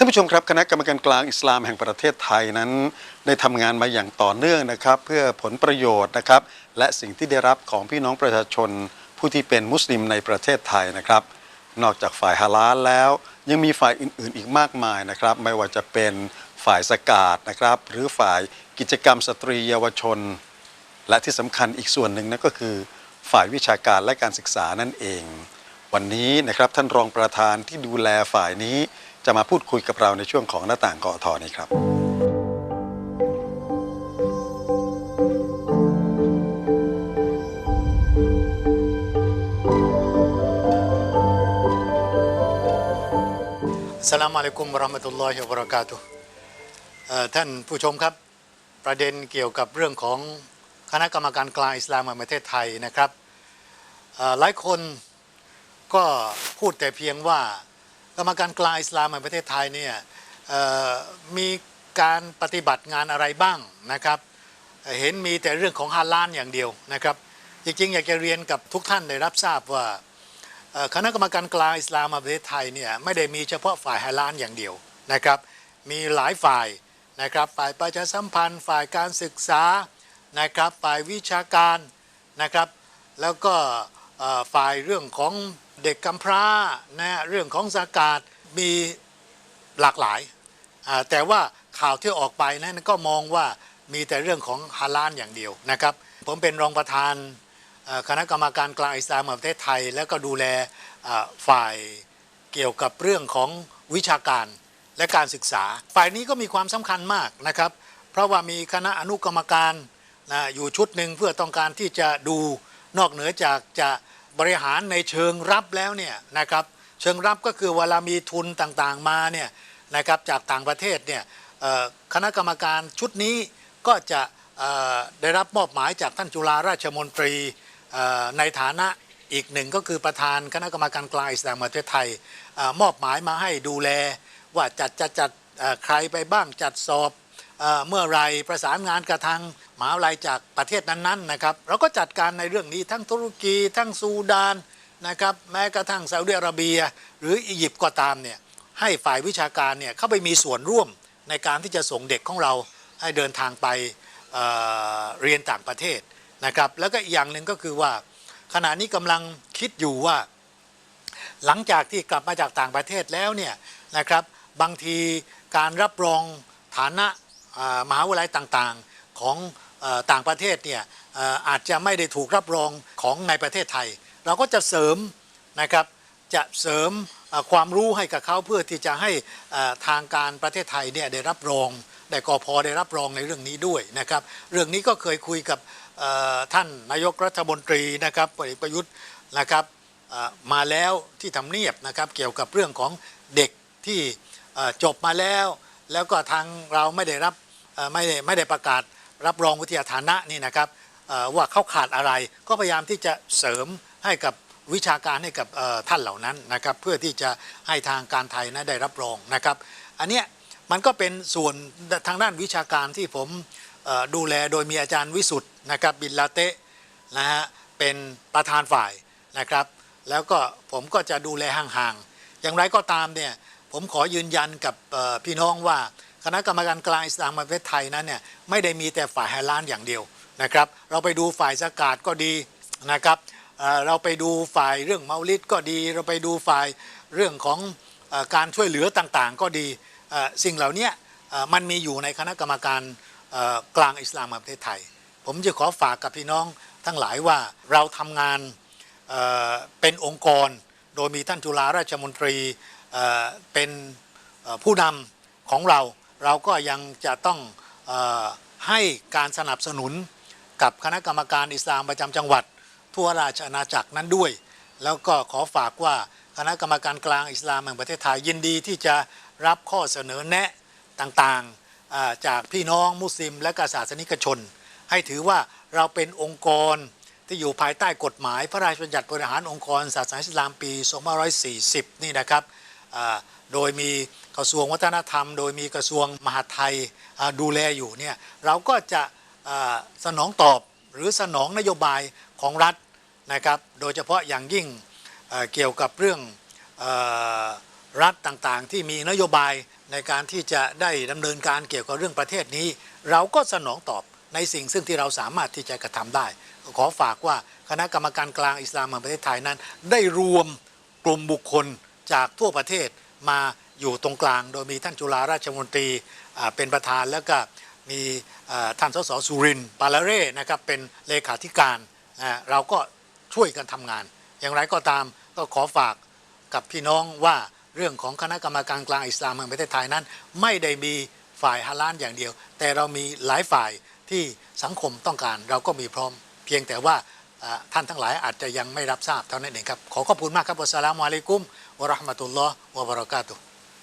ท่านผู้ชมครับคณะกรรมการกลางอิสลามแห่งประเทศไทยนั้น ได้ทำงานมาอย่างต่อเนื่องนะครับ เพื่อผลประโยชน์นะครับ และสิ่งที่ได้รับของพี่น้องประชาชน ผู้ที่เป็นมุสลิมในประเทศไทยนะครับ นอกจากฝ่ายฮาลาลแล้ว ยังมีฝ่ายอื่น ๆ อีกมากมายนะครับ ไม่ว่าจะเป็นฝ่ายสกาดนะครับ หรือฝ่ายกิจกรรมสตรีเยาวชน และที่สำคัญอีกส่วนหนึ่งนั่นก็คือ ฝ่ายวิชาการและการศึกษานั่นเอง วันนี้นะครับท่านรองประธานที่ดูแลฝ่ายนี้ จะมาพูดคุยกับเราในช่วงของหน้าต่างกอทอนี้ครับ สลามอะลัยกุมราะห์มตุลลอฮิวบรากาตุท่านผู้ชมครับ ประเด็นเกี่ยวกับเรื่องของคณะกรรมการกลางอิสลามแห่งประเทศไทยนะครับหลายคนก็พูดแต่เพียงว่า กรรมการกลางอิสลามแห่งประเทศไทยเนี่ยมีการปฏิบัติงานอะไรบ้างนะครับเห็นมีแต่เรื่องของฮาลาลอย่างเดียวนะครับ จริงๆ อยากจะเรียนกับทุกท่านได้รับทราบว่าคณะกรรมการกลางอิสลามแห่งประเทศไทยเนี่ยไม่ได้มีเฉพาะฝ่ายฮาลาลอย่างเดียวนะครับ มีหลายฝ่ายนะครับฝ่ายประชาสัมพันธ์ ฝ่ายการศึกษานะครับฝ่ายวิชาการนะครับ แล้วก็ฝ่ายเรื่องของ เด็กกำพร้านะเรื่องของสากาศมีหลากหลาย แต่ว่าข่าวที่ออกไปนั้นก็มองว่ามีแต่เรื่องของฮาลาลอย่างเดียวนะครับ ผมเป็นรองประธานคณะกรรมการกลางอิสลามแห่งประเทศไทย แล้วก็ดูแลฝ่ายเกี่ยวกับเรื่องของวิชาการและการศึกษา ฝ่ายนี้ก็มีความสำคัญมากนะครับ เพราะว่ามีคณะอนุกรรมการนะอยู่ชุดหนึ่งเพื่อต้องการที่จะดูนอกเหนือจากจะ บริหารในเชิงรับแล้วเนี่ยนะครับเชิงรับก็คือเวลามีทุนต่างๆมาเนี่ยนะครับจากต่างประเทศเนี่ยคณะกรรมการชุดนี้ก็จะได้รับมอบหมายจากท่านจุฬาราชมนตรีในฐานะอีกหนึ่งก็คือประธานคณะกรรมการกลางอิสลามแห่งประเทศไทยอมอบหมายมาให้ดูแล ว่าจัดจะจัดใครไปบ้างจัดสอบเอเมื่อไรประสานงานกับทาง มหาวิทยาลัยจากประเทศนั้นๆนะครับเราก็จัดการในเรื่องนี้ทั้งตุรกีทั้งซูดานนะครับแม้กระทั่งซาอุดิอาระเบีย หรืออียิปต์ก็ตามเนี่ยให้ฝ่ายวิชาการเนี่ยเข้าไปมีส่วนร่วมในการที่จะส่งเด็กของเราให้เดินทางไปเเรียนต่างประเทศนะครับแล้วก็อีกอย่างหนึ่งก็คือว่า ขณะนี้กำลังคิดอยู่ว่า หลังจากที่กลับมาจากต่างประเทศแล้วเนี่ยนะครับบางทีการรับรองฐานะมหาวิทยาลัยต่างๆ ของ ต่างประเทศเนี่ยอาจจะไม่ได้ถูกรับรองของในประเทศไทย เราก็จะเสริมนะครับจะเสริมความรู้ให้กับเขาเพื่อที่จะให้ทางการประเทศไทยเนี่ยได้รับรองได้กอพอได้รับรองในเรื่องนี้ด้วยนะครับ เรื่องนี้ก็เคยคุยกับท่านนายกรัฐมนตรีนะครับพลเอกประยุทธ์นะครับมาแล้วที่ทำเนียบนะครับเกี่ยวกับเรื่องของเด็กที่จบมาแล้ว แล้วก็ทางเราไม่ได้รับไม่ได้ไม่ได้ประกาศ รับรองวิทยาฐานะนี่นะครับว่าเขาขาดอะไรก็พยายามที่จะเสริมให้กับวิชาการให้กับท่านเหล่านั้นนะครับเพื่อที่จะให้ทางการไทยนะได้รับรองนะครับ อันเนี้ยมันก็เป็นส่วนทางด้านวิชาการที่ผมดูแลโดยมีอาจารย์วิสุทธ์นะครับบินลาเตะนะฮะเป็นประธานฝ่ายนะครับ แล้วก็ผมก็จะดูแลห่างๆ อย่างไรก็ตามเนี่ยผมขอยืนยันกับพี่น้องว่า ณะกรรมการกลางอิสลามประเทศไทยนั้นเนี่ยไม่ได้มีแต่ฝ่ายไฮลานอย่างเดียวนะครับ เราไปดูฝ่ายสกาดก็ดีนะครับเเราไปดูฝ่ายเรื่องเมาลิดก็ดี เราไปดูฝ่ายเรื่องของอการช่วยเหลือต่างๆ ก็ดีสิ่งเหล่านี้มันมีอยู่ในคณะกรรมการกลางอิสลามประเทศไทย ผมจะขอฝากกับพี่น้องทั้งหลายว่าเราทำงานเเป็นองค์กร โดยมีท่านจุฬาราชมนตรีเเป็นผู้นำของเรา เราก็ยังจะต้องออให้การสนับสนุนกับคณะกรรมการอิสลามประจำจังหวัด ทั่วราชอาณาจักรนั้นด้วย แล้วก็ขอฝากว่าคณะกรรมการกลางอิสลามแห่งประเทศไทยยินดีที่จะรับข้อเสนอแนะต่างๆจากพี่น้องมุสลิม และกศาสนิกชน ให้ถือว่าเราเป็นองค์กรที่อยู่ภายใต้กฎหมาย พระราชบัญญัติบริหารองค์กรศาสนาอิสลามปี 2540 นี่นะครับ โดยมีกระทรวงวัฒนธรรม โดยมีกระทรวงมหาดไทยดูแลอยู่เนี่ยเราก็จะสนองตอบหรือสนองนโยบายของรัฐนะครับโดยเฉพาะอย่างยิ่งเกี่ยวกับเรื่องรัฐต่างๆ ที่มีนโยบายในการที่จะได้ดำเนินการเกี่ยวกับเรื่องประเทศนี้ เราก็สนองตอบในสิ่งซึ่งที่เราสามารถที่จะกระทำได้ ขอฝากว่าคณะกรรมการกลางอิสลามแห่งประเทศไทยนั้น ได้รวมกลุ่มบุคคล จากทั่วประเทศมาอยู่ตรงกลาง โดยมีท่านจุฬาราชมนตรีเป็นประธานแล้วก็มีท่านสสสุรินทร์ปาลเร่นะครับเป็นเลขาธิการเราก็ช่วยกันทำงาน อย่างไรก็ตามก็ขอฝากกับพี่น้องว่าเรื่องของคณะกรรมการกลางอิสลามแห่งประเทศไทยนั้น ไม่ได้มีฝ่ายฮาลาลอย่างเดียว แต่เรามีหลายฝ่ายที่สังคมต้องการ เราก็มีพร้อม เพียงแต่ว่าท่านทั้งหลายอาจจะยังไม่รับทราบเท่านั้นเองครับ ขอขอบคุณมากครับวัสสลามุอะลัยกุม วะ